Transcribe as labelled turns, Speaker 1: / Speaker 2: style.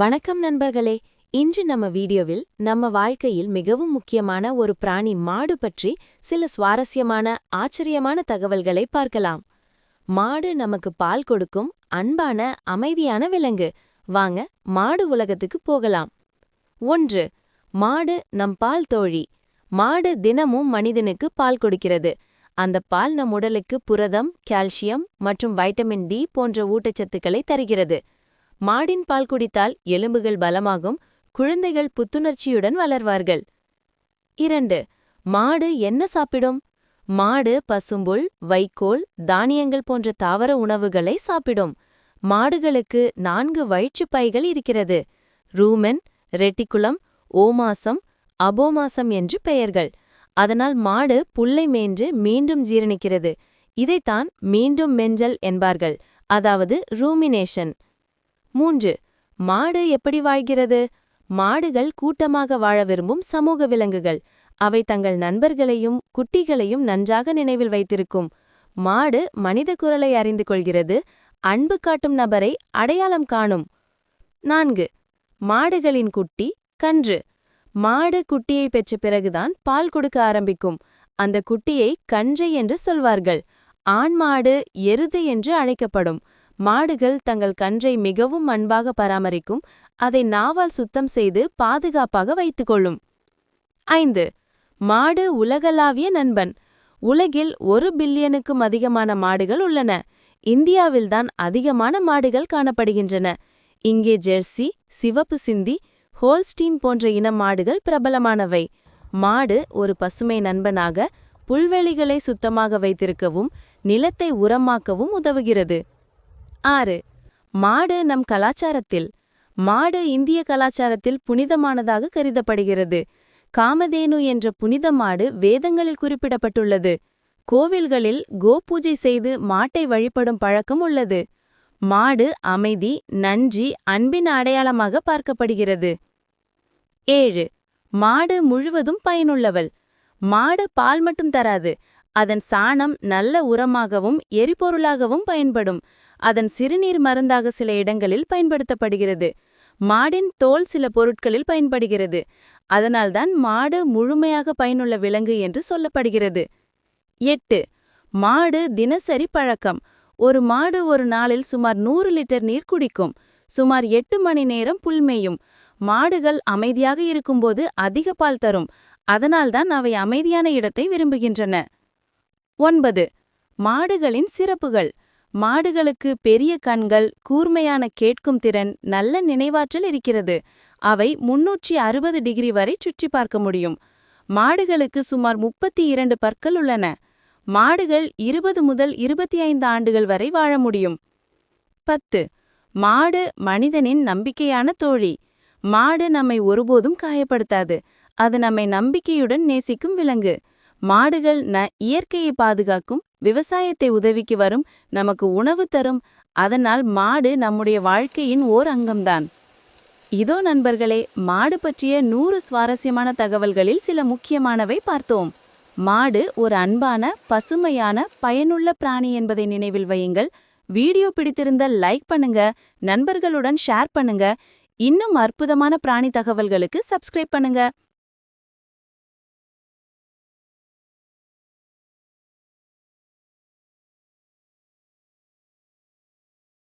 Speaker 1: வணக்கம் நண்பர்களே. இன்று நம்ம வீடியோவில் நம்ம வாழ்க்கையில் மிகவும் முக்கியமான ஒரு பிராணி மாடு பற்றி சில சுவாரஸ்யமான ஆச்சரியமான தகவல்களை பார்க்கலாம். மாடு நமக்கு பால் கொடுக்கும் அன்பான அமைதியான விலங்கு. வாங்க மாடு உலகத்துக்கு போகலாம். ஒன்று மாடு நம் பால் தோழி. மாடு தினமும் மனிதனுக்கு பால் கொடுக்கிறது. அந்த பால் நம் உடலுக்கு புரதம் கால்சியம் மற்றும் வைட்டமின் டி போன்ற ஊட்டச்சத்துக்களை தருகிறது. மாடின் பால் குடித்தால் எலும்புகள் பலமாகும் குழந்தைகள் புத்துணர்ச்சியுடன் வளர்வார்கள். இரண்டு மாடு என்ன சாப்பிடும்? மாடு பசும்புல் வைக்கோல் தானியங்கள் போன்ற தாவர உணவுகளை சாப்பிடும். மாடுகளுக்கு நான்கு வயிற்றுப் பைகள் இருக்கிறது. ரூமென் ரெட்டிக்குளம் ஓமாசம் அபோமாசம் என்று பெயர்கள். அதனால் மாடு புல்லை மேன்று மீண்டும் ஜீரணிக்கிறது. இதைத்தான் மீண்டும் மெஞ்சல் என்பார்கள். அதாவது ரூமினேஷன். மூன்று மாடு எப்படி வாழ்கிறது? மாடுகள் கூட்டமாக வாழ விரும்பும் சமூக விலங்குகள். அவை தங்கள் நண்பர்களையும் குட்டிகளையும் நன்றாக நினைவில் வைத்திருக்கும். மாடு மனித குரலை அறிந்து கொள்கிறது அன்பு காட்டும் நபரை அடையாளம் காணும். நான்கு மாடுகளின் குட்டி கன்று. மாடு குட்டியை பெற்ற பிறகுதான் பால் கொடுக்க ஆரம்பிக்கும். அந்த குட்டியை கன்றை என்று சொல்வார்கள். ஆண் மாடு எருது என்று அழைக்கப்படும். மாடுகள் தங்கள் கன்றை மிகவும் அன்பாக பராமரிக்கும் அதை நாவால் சுத்தம் செய்து பாதுகாப்பாக வைத்துக்கொள்ளும். ஐந்து மாடு உலகளாவிய நண்பன். உலகில் ஒரு பில்லியனுக்கும் அதிகமான மாடுகள் உள்ளன. இந்தியாவில்தான் அதிகமான மாடுகள் காணப்படுகின்றன. இங்கே ஜெர்சி சிவப்பு சிந்தி ஹோல்ஸ்டீன் போன்ற இன மாடுகள் பிரபலமானவை. மாடு ஒரு பசுமை நண்பனாக புல்வெளிகளை சுத்தமாக வைத்திருக்கவும் நிலத்தை உரமாக்கவும் உதவுகிறது. ஆறு. மாடு நம் கலாச்சாரத்தில் மாடு இந்திய கலாச்சாரத்தில் புனிதமானதாக கருதப்படுகிறது. காமதேனு என்ற புனித மாடு வேதங்களில் குறிப்பிடப்பட்டுள்ளது. கோவில்களில் கோபூஜை செய்து மாட்டை வழிபடும் பழக்கம் உள்ளது. மாடு அமைதி நன்றி அன்பின் அடையாளமாக பார்க்கப்படுகிறது. ஏழு. மாடு முழுவதும் பயனுள்ளவள். மாடு பால் மட்டும் தராது. அதன் சாணம் நல்ல உரமாகவும் எரிபொருளாகவும் பயன்படும். அதன் சிறுநீர் மருந்தாக சில இடங்களில் பயன்படுத்தப்படுகிறது. மாடின் தோல் சில பொருட்களில் பயன்படுகிறது. அதனால்தான் மாடு முழுமையாக பயனுள்ள விலங்கு என்று சொல்லப்படுகிறது. எட்டு. மாடு தினசரி பழக்கம். ஒரு மாடு ஒரு நாளில் சுமார் நூறு லிட்டர் நீர் குடிக்கும். சுமார் எட்டு மணி நேரம் புல்மேயும் மாடுகள் அமைதியாக இருக்கும்போது அதிக பால் தரும். அதனால்தான் அவை அமைதியான இடத்தை விரும்புகின்றன. ஒன்பது. மாடுகளின் சிறப்புகள். மாடுகளுக்கு பெரிய கண்கள் கூர்மையான கேட்கும் திறன் நல்ல நினைவாற்றல் இருக்கிறது. அவை முன்னூற்றி அறுபது டிகிரி வரை சுற்றி பார்க்க முடியும். மாடுகளுக்கு சுமார் முப்பத்தி இரண்டு பற்கள் உள்ளன. மாடுகள் இருபது முதல் இருபத்தி ஐந்து ஆண்டுகள் வரை வாழ முடியும். பத்து. மாடு மனிதனின் நம்பிக்கையான தோழி. மாடு நம்மை ஒருபோதும் காயப்படுத்தாது. அது நம்மை நம்பிக்கையுடன் நேசிக்கும் விலங்கு. மாடுகள் ந இயற்கையை பாதுகாக்கும் விவசாயத்தை உதவிக்கு வரும் நமக்கு உணவு தரும். அதனால் மாடு நம்முடைய வாழ்க்கையின் ஓர் அங்கம்தான். இதோ நண்பர்களே மாடு பற்றிய நூறு சுவாரஸ்யமான தகவல்களில் சில முக்கியமானவை பார்த்தோம். மாடு ஒரு அன்பான பசுமையான பயனுள்ள பிராணி என்பதை நினைவில் வையுங்கள். வீடியோ பிடித்திருந்த லைக் பண்ணுங்க நண்பர்களுடன் ஷேர் பண்ணுங்க. இன்னும் அற்புதமான பிராணி தகவல்களுக்கு சப்ஸ்கிரைப் பண்ணுங்க.